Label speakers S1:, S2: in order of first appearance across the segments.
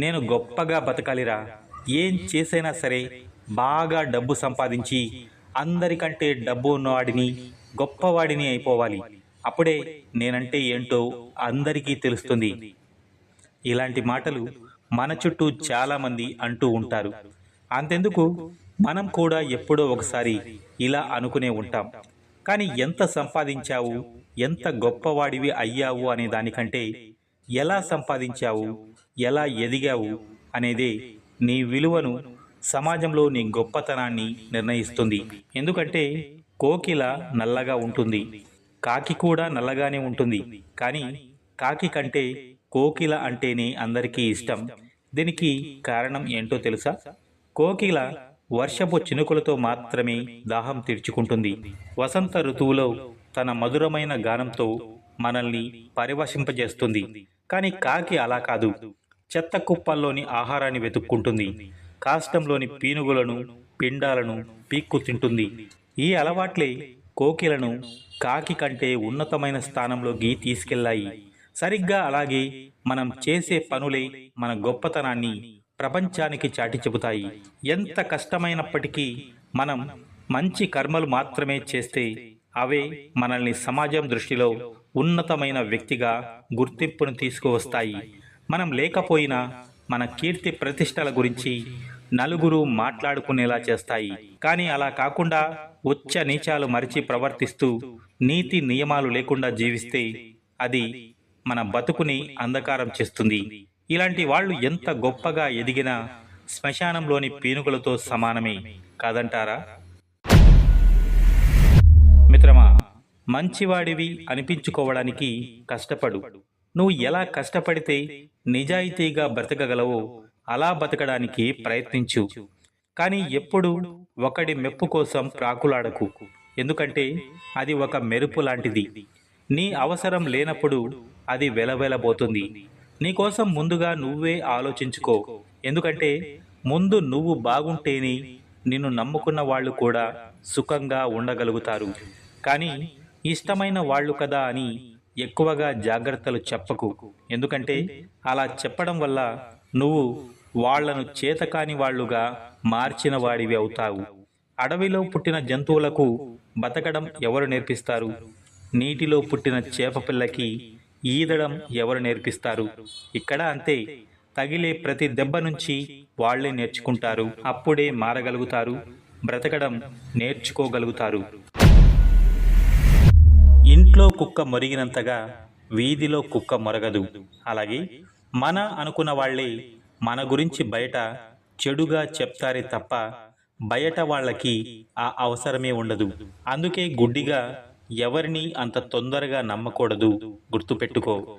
S1: నేను గొప్పగా బతకాలిరా. ఏం చేసైనా సరే బాగా డబ్బు సంపాదించి అందరికంటే డబ్బు ఉన్నవాడిని గొప్పవాడిని అయిపోవాలి. అప్పుడే నేనంటే ఏంటో అందరికీ తెలుస్తుంది. ఇలాంటి మాటలు మన చుట్టూ చాలామంది అంటూ ఉంటారు. అంతెందుకు? మనం కూడా ఎప్పుడో ఒకసారి ఇలా అనుకునే ఉంటాం. కానీ ఎంత సంపాదించావు ఎంత గొప్పవాడివి అయ్యావు అనే దానికంటే ఎలా సంపాదించావు ఎలా ఎదిగావు అనేది నీ విలువను సమాజంలో నీ గొప్పతనాన్ని నిర్ణయిస్తుంది. ఎందుకంటే కోకిల నల్లగా ఉంటుంది. కాకి కూడా నల్లగానే ఉంటుంది. కానీ కాకి కంటే కోకిల అంటేనే అందరికీ ఇష్టం. దీనికి కారణం ఏంటో తెలుసా? కోకిల వర్షపు చినుకులతో మాత్రమే దాహం తీర్చుకుంటుంది. వసంత ఋతువులో తన మధురమైన గానంతో మనల్ని పరివశింపజేస్తుంది. కానీ కాకి అలా కాదు. చెత్త కుప్పల్లోని ఆహారాన్ని వెతుక్కుంటుంది. కాష్టంలోని పీనుగులను పిండాలను పీక్కు తింటుంది. ఈ అలవాట్లే కోకిలను కాకి కంటే ఉన్నతమైన స్థానంలోకి తీసుకెళ్ళాయి. సరిగ్గా అలాగే మనం చేసే పనులే మన గొప్పతనాన్ని ప్రపంచానికి చాటి చెబుతాయి. ఎంత కష్టమైనప్పటికీ మనం మంచి కర్మలు మాత్రమే చేస్తే అవే మనల్ని సమాజం దృష్టిలో ఉన్నతమైన వ్యక్తిగా గుర్తింపును తీసుకువస్తాయి. మనం లేకపోయినా మన కీర్తి ప్రతిష్టల గురించి నలుగురు మాట్లాడుకునేలా చేస్తాయి. కానీ అలా కాకుండా ఉచ్చ నీచాలు మరిచి ప్రవర్తిస్తూ నీతి నియమాలు లేకుండా జీవిస్తే అది మన బతుకుని అంధకారం చేస్తుంది. ఇలాంటి వాళ్ళు ఎంత గొప్పగా ఎదిగినా శ్మశానంలోని పీనుగులతో సమానమే కాదంటారా? మిత్రమా మంచివాడివి అనిపించుకోవడానికి కష్టపడు. నువ్వు ఎలా కష్టపడితే నిజాయితీగా బ్రతకగలవో అలా బతకడానికి ప్రయత్నించు. కానీ ఎప్పుడు ఒకడి మెప్పు కోసం ప్రాకులాడకు. ఎందుకంటే అది ఒక మెరుపు లాంటిది. నీ అవసరం లేనప్పుడు అది వెలవెలబోతుంది. నీకోసం ముందుగా నువ్వే ఆలోచించుకో. ఎందుకంటే ముందు నువ్వు బాగుంటేనే నిన్ను నమ్ముకున్న వాళ్ళు కూడా సుఖంగా ఉండగలుగుతారు. కానీ ఇష్టమైన వాళ్ళు కదా అని ఎక్కువగా జాగ్రత్తలు చెప్పకు. ఎందుకంటే అలా చెప్పడం వల్ల నువ్వు వాళ్ళను చేతకాని వాళ్ళుగా మార్చిన వాడివి అవుతావు. అడవిలో పుట్టిన జంతువులకు బతకడం ఎవరు నేర్పిస్తారు? నీటిలో పుట్టిన చేప పిల్లకి ఈదడం ఎవరు నేర్పిస్తారు? ఇక్కడ అంతే. తగిలే ప్రతి దెబ్బ నుంచి వాళ్ళే నేర్చుకుంటారు. అప్పుడే మారగలుగుతారు. బ్రతకడం నేర్చుకోగలుగుతారు. ఇంట్లో కుక్క మొరిగినంతగా వీధిలో కుక్క మొరగదు. అలాగే మన అనుకున్న వాళ్ళే మన గురించి బయట చెడుగా చెప్తారే తప్ప బయట వాళ్ళకి ఆ అవసరమే ఉండదు. అందుకే గుడ్డిగా ఎవరిని అంత తొందరగా నమ్మకూడదు. గుర్తుపెట్టుకో.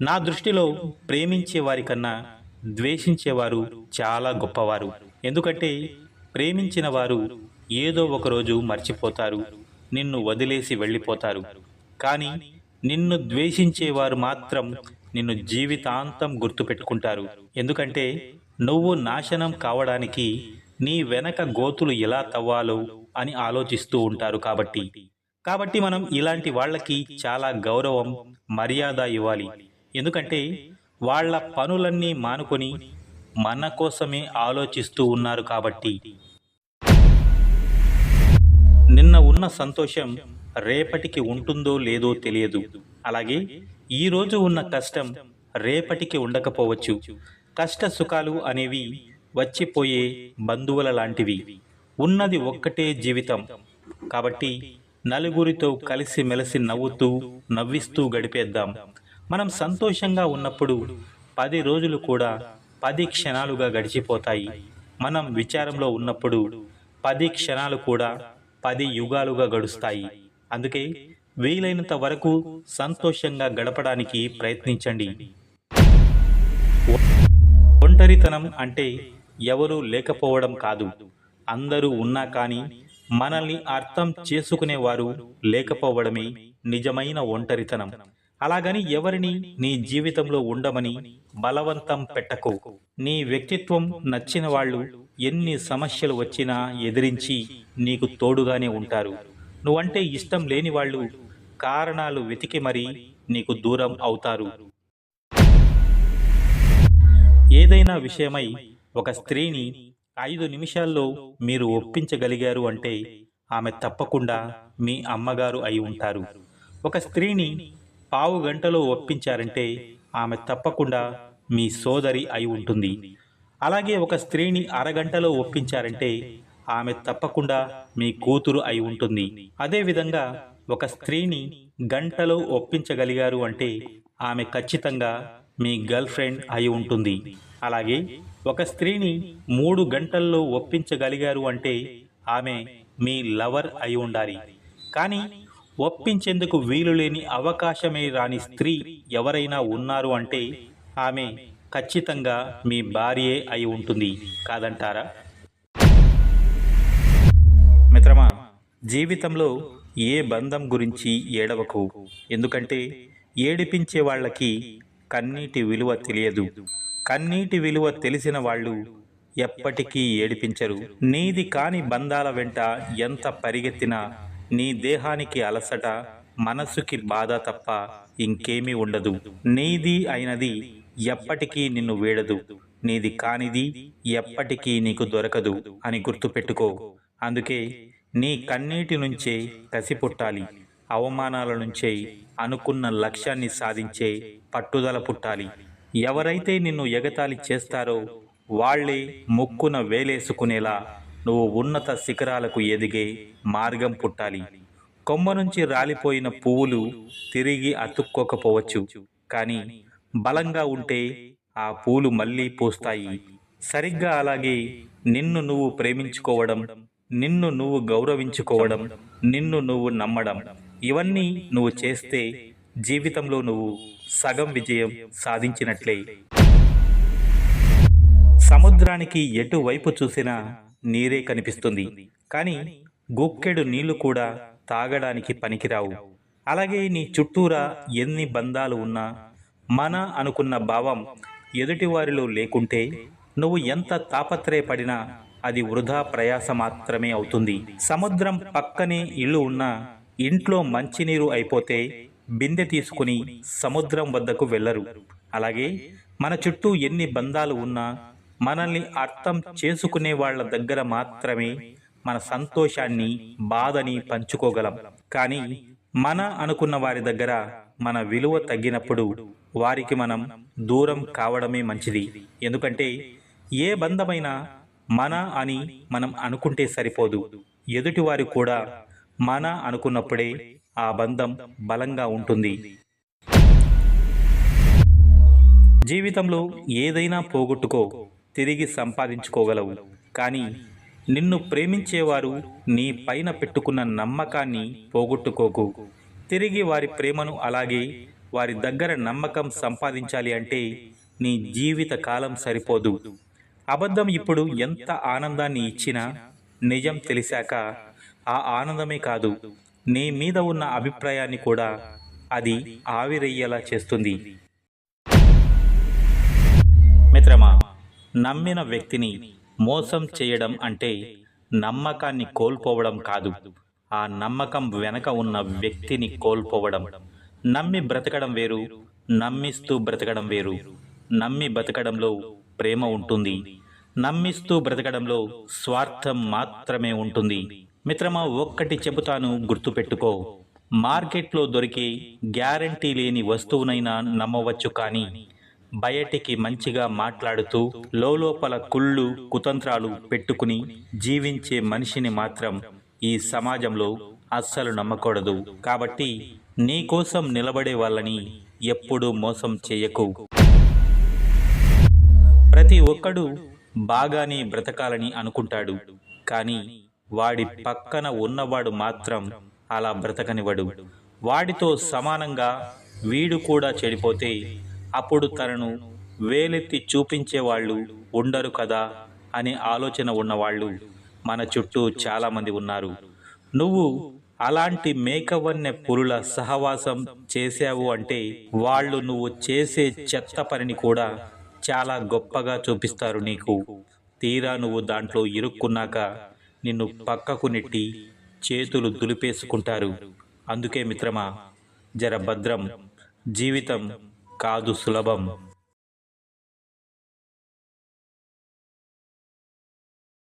S1: నా దృష్టిలో ప్రేమించే వారికన్నా ద్వేషించేవారు చాలా గొప్పవారు. ఎందుకంటే ప్రేమించిన వారు ఏదో ఒకరోజు మర్చిపోతారు. నిన్ను వదిలేసి వెళ్ళిపోతారు. కానీ నిన్ను ద్వేషించేవారు మాత్రం నిన్ను జీవితాంతం గుర్తుపెట్టుకుంటారు. ఎందుకంటే నువ్వు నాశనం కావడానికి నీ వెనక గోతులు ఎలా తవ్వాలో అని ఆలోచిస్తూ ఉంటారు కాబట్టి. కాబట్టి మనం ఇలాంటి వాళ్ళకి చాలా గౌరవం మర్యాద ఇవ్వాలి. ఎందుకంటే వాళ్ళ పనులన్నీ మానుకొని మన కోసమే ఆలోచిస్తూ ఉన్నారు కాబట్టి. నిన్న ఉన్న సంతోషం రేపటికి ఉంటుందో లేదో తెలియదు. అలాగే ఈ రోజు ఉన్న కష్టం రేపటికి ఉండకపోవచ్చు. కష్ట సుఖాలు అనేవి వచ్చిపోయే బంధువుల లాంటివి. ఉన్నది ఒక్కటే జీవితం. కాబట్టి నలుగురితో కలిసి మెలిసి నవ్వుతూ నవ్విస్తూ గడిపేద్దాం. మనం సంతోషంగా ఉన్నప్పుడు పది రోజులు కూడా పది క్షణాలుగా గడిచిపోతాయి. మనం విచారంలో ఉన్నప్పుడు పది క్షణాలు కూడా పది యుగాలుగా గడుస్తాయి. అందుకే వీలైనంత వరకు సంతోషంగా గడపడానికి ప్రయత్నించండి. ఒంటరితనం అంటే ఎవరూ లేకపోవడం కాదు. అందరూ ఉన్నా కానీ మనల్ని అర్థం చేసుకునేవారు లేకపోవడమే నిజమైన ఒంటరితనం. అలాగని ఎవరిని నీ జీవితంలో ఉండమని బలవంతం పెట్టకు. నీ వ్యక్తిత్వం నచ్చిన వాళ్ళు ఎన్ని సమస్యలు వచ్చినా ఎదిరించి నీకు తోడుగానే ఉంటారు. నువ్వంటే ఇష్టం లేని వాళ్ళు కారణాలు వెతికి మరీ నీకు దూరం అవుతారు. ఏదైనా విషయమై ఒక స్త్రీని ఐదు నిమిషాల్లో మీరు ఒప్పించగలిగారు అంటే ఆమె తప్పకుండా మీ అమ్మగారు అయి ఉంటారు. ఒక స్త్రీని పావు గంటలో ఒప్పించారంటే ఆమె తప్పకుండా మీ సోదరి అయి ఉంటుంది. అలాగే ఒక స్త్రీని అరగంటలో ఒప్పించారంటే ఆమె తప్పకుండా మీ కూతురు అయి ఉంటుంది. అదేవిధంగా ఒక స్త్రీని గంటలో ఒప్పించగలిగారు అంటే ఆమె ఖచ్చితంగా మీ గర్ల్ ఫ్రెండ్ అయి ఉంటుంది. అలాగే ఒక స్త్రీని మూడు గంటల్లో ఒప్పించగలిగారు అంటే ఆమె మీ లవర్ అయి ఉండాలి. కానీ ఒప్పించేందుకు వీలు లేని అవకాశమే రాని స్త్రీ ఎవరైనా ఉన్నారు అంటే ఆమె ఖచ్చితంగా మీ భార్యే అయి ఉంటుంది. కాదంటారా? మిత్రమా జీవితంలో ఏ బంధం గురించి ఏడవకు. ఎందుకంటే ఏడిపించే వాళ్ళకి కన్నీటి విలువ తెలియదు. కన్నీటి విలువ తెలిసిన వాళ్ళు ఎప్పటికీ ఏడిపించరు. నీది కాని బంధాల వెంట ఎంత పరిగెత్తినా నీ దేహానికి అలసట మనసుకి బాధ తప్ప ఇంకేమీ ఉండదు. నీది అయినది ఎప్పటికీ నిన్ను వేడదు. నీది కానిది ఎప్పటికీ నీకు దొరకదు అని గుర్తుపెట్టుకో. అందుకే నీ కన్నీటి నుంచే కసి పుట్టాలి అవమానాల నుంచే అనుకున్న లక్ష్యాన్ని సాధించే పట్టుదల పుట్టాలి. ఎవరైతే నిన్ను ఎగతాళి చేస్తారో వాళ్ళే ముక్కున వేలేసుకునేలా నువ్వు ఉన్నత శిఖరాలకు ఎదిగే మార్గం పుట్టాలి. కొమ్మ నుంచి రాలిపోయిన పువ్వులు తిరిగి అతుక్కోకపోవచ్చు కానీ బలంగా ఉంటే ఆ పూలు మళ్ళీ పూస్తాయి. సరిగ్గా అలాగే నిన్ను నువ్వు ప్రేమించుకోవడం నిన్ను నువ్వు గౌరవించుకోవడం నిన్ను నువ్వు నమ్మడం ఇవన్నీ నువ్వు చేస్తే జీవితంలో నువ్వు సగం విజయం సాధించినట్లే. సముద్రానికి ఎటువైపు చూసినా నీరే కనిపిస్తుంది కానీ గుక్కెడు నీళ్ళు కూడా తాగడానికి పనికిరావు. అలాగే నీ చుట్టూరా ఎన్ని బంధాలు ఉన్నా మన అనుకున్న భావం ఎదుటివారిలో లేకుంటే నువ్వు ఎంత తాపత్రయపడినా అది వృధా ప్రయాస మాత్రమే అవుతుంది. సముద్రం పక్కనే ఇల్లు ఉన్నా ఇంట్లో మంచినీరు అయిపోతే బిందె తీసుకుని సముద్రం వద్దకు వెళ్ళరు. అలాగే మన చుట్టూ ఎన్ని బంధాలు ఉన్నా మనల్ని అర్థం చేసుకునే వాళ్ళ దగ్గర మాత్రమే మన సంతోషాన్ని బాధని పంచుకోగలం. కానీ మన అనుకున్న వారి దగ్గర మన విలువ తగ్గినప్పుడు వారికి మనం దూరం కావడమే మంచిది. ఎందుకంటే ఏ బంధమైనా మన అని మనం అనుకుంటే సరిపోదు. ఎదుటివారు కూడా మన అనుకున్నప్పుడే ఆ బంధం బలంగా ఉంటుంది. జీవితంలో ఏదైనా పోగొట్టుకో తిరిగి సంపాదించుకోగలవు. కానీ నిన్ను ప్రేమించేవారు నీ పైన పెట్టుకున్న నమ్మకాన్ని పోగొట్టుకోకు. తిరిగి వారి ప్రేమను అలాగే వారి దగ్గర నమ్మకం సంపాదించాలి అంటే నీ జీవిత కాలం సరిపోదు. అబద్ధం ఇప్పుడు ఎంత ఆనందాన్ని ఇచ్చినా నిజం తెలిసాక ఆ ఆనందమే కాదు నీ మీద ఉన్న అభిప్రాయాన్ని కూడా అది ఆవిరయ్యేలా చేస్తుంది. మిత్రమా నమ్మిన వ్యక్తిని మోసం చేయడం అంటే నమ్మకాన్ని కోల్పోవడం కాదు. ఆ నమ్మకం వెనక ఉన్న వ్యక్తిని కోల్పోవడం. నమ్మి బ్రతకడం వేరు నమ్మిస్తూ బ్రతకడం వేరు. నమ్మి బ్రతకడంలో ప్రేమ ఉంటుంది. నమ్మిస్తూ బ్రతకడంలో స్వార్థం మాత్రమే ఉంటుంది. మిత్రమా ఒక్కటి చెబుతాను గుర్తుపెట్టుకో. మార్కెట్లో దొరికే గ్యారంటీ లేని వస్తువునైనా నమ్మవచ్చు కానీ బయటికి మంచిగా మాట్లాడుతూ లోపల కుళ్ళు కుతంత్రాలు పెట్టుకుని జీవించే మనిషిని మాత్రం ఈ సమాజంలో అస్సలు నమ్మకూడదు. కాబట్టి నీకోసం నిలబడే వాళ్ళని ఎప్పుడూ మోసం చేయకు. ప్రతి ఒక్కడు బాగానే బ్రతకాలని అనుకుంటాడు. కానీ వాడి పక్కన ఉన్నవాడు మాత్రం అలా బ్రతకనివ్వడు. వాడితో సమానంగా వీడు కూడా చెడిపోతే అప్పుడు తనను వేలెత్తి చూపించేవాళ్ళు ఉండరు కదా అనే ఆలోచన ఉన్నవాళ్ళు మన చుట్టూ చాలామంది ఉన్నారు. నువ్వు అలాంటి మేకవన్నె పురుల సహవాసం చేశావు అంటే వాళ్ళు నువ్వు చేసే చెత్త పనిని కూడా చాలా గొప్పగా చూపిస్తారు నీకు. తీరా నువ్వు దాంట్లో ఇరుక్కున్నాక నిన్ను పక్కకు నెట్టి చేతులు దులిపేసుకుంటారు. అందుకే మిత్రమా జర భద్రం జీవితం కాదు సులభం.